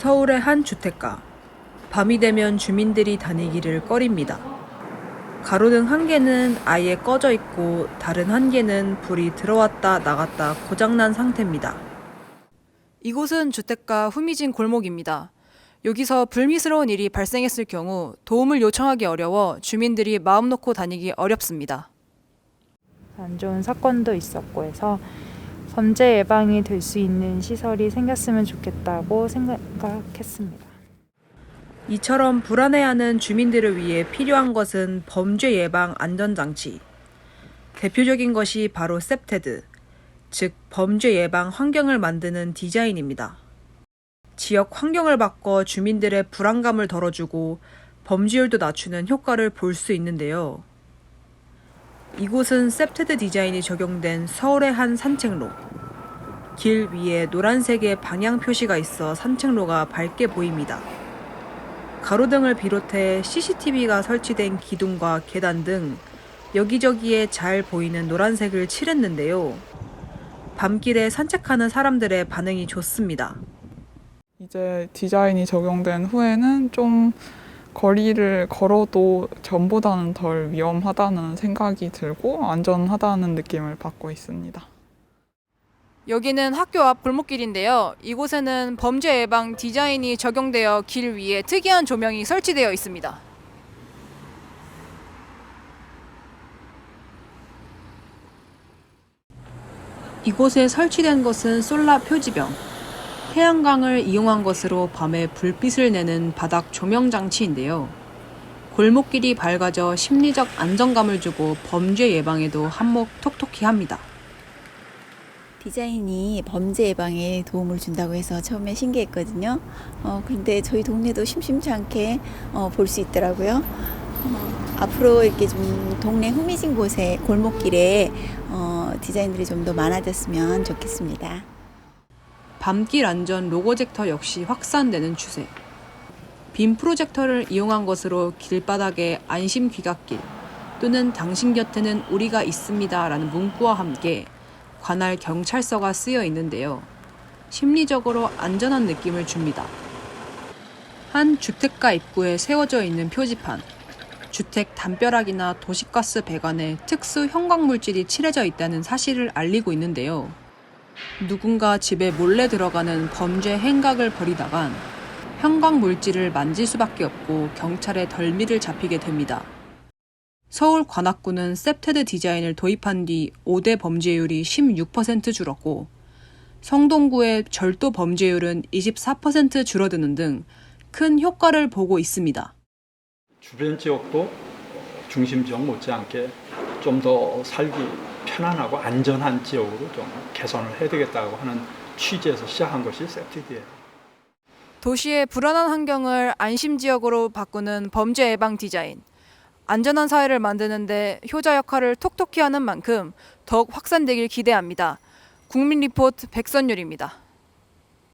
서울의 한 주택가. 밤이 되면 주민들이 다니기를 꺼립니다. 가로등 한 개는 아예 꺼져 있고 다른 한 개는 불이 들어왔다 나갔다 고장난 상태입니다. 이곳은 주택가 후미진 골목입니다. 여기서 불미스러운 일이 발생했을 경우 도움을 요청하기 어려워 주민들이 마음 놓고 다니기 어렵습니다. 안 좋은 사건도 있었고 해서 범죄 예방이 될 수 있는 시설이 생겼으면 좋겠다고 생각했습니다. 이처럼 불안해하는 주민들을 위해 필요한 것은 범죄 예방 안전장치. 대표적인 것이 바로 셉테드, 즉 범죄 예방 환경을 만드는 디자인입니다. 지역 환경을 바꿔 주민들의 불안감을 덜어주고 범죄율도 낮추는 효과를 볼 수 있는데요. 이곳은 셉테드 디자인이 적용된 서울의 한 산책로. 길 위에 노란색의 방향 표시가 있어 산책로가 밝게 보입니다. 가로등을 비롯해 CCTV가 설치된 기둥과 계단 등 여기저기에 잘 보이는 노란색을 칠했는데요. 밤길에 산책하는 사람들의 반응이 좋습니다. 이제 디자인이 적용된 후에는 좀 거리를 걸어도 전보다는 덜 위험하다는 생각이 들고 안전하다는 느낌을 받고 있습니다. 여기는 학교 앞 골목길인데요. 이곳에는 범죄 예방 디자인이 적용되어 길 위에 특이한 조명이 설치되어 있습니다. 이곳에 설치된 것은 솔라 표지병. 태양광을 이용한 것으로 밤에 불빛을 내는 바닥 조명 장치인데요. 골목길이 밝아져 심리적 안정감을 주고 범죄 예방에도 한몫 톡톡히 합니다. 디자인이 범죄 예방에 도움을 준다고 해서 처음에 신기했거든요. 어, 근데 저희 동네도 심심치 않게 어, 볼 수 있더라고요. 어, 앞으로 이렇게 좀 동네 후미진 곳에 골목길에 어, 디자인들이 좀 더 많아졌으면 좋겠습니다. 밤길 안전 로고젝터 역시 확산되는 추세. 빔 프로젝터를 이용한 것으로 길바닥에 안심 귀갓길 또는 당신 곁에는 우리가 있습니다 라는 문구와 함께 관할 경찰서가 쓰여 있는데요. 심리적으로 안전한 느낌을 줍니다. 한 주택가 입구에 세워져 있는 표지판. 주택 담벼락이나 도시가스 배관에 특수 형광 물질이 칠해져 있다는 사실을 알리고 있는데요. 누군가 집에 몰래 들어가는 범죄 행각을 벌이다간 형광 물질을 만질 수밖에 없고 경찰에 덜미를 잡히게 됩니다. 서울 관악구는 셉테드 디자인을 도입한 뒤 5대 범죄율이 16% 줄었고 성동구의 절도 범죄율은 24% 줄어드는 등 큰 효과를 보고 있습니다. 주변 지역도 중심 지역 못지않게 좀 더 살기 편안하고 안전한 지역으로 좀 개선을 해야 되겠다고 하는 취지에서 시작한 것이 세티디예요. 도시의 불안한 환경을 안심 지역으로 바꾸는 범죄 예방 디자인. 안전한 사회를 만드는데 효자 역할을 톡톡히 하는 만큼 더욱 확산되길 기대합니다. 국민 리포트 백선율입니다.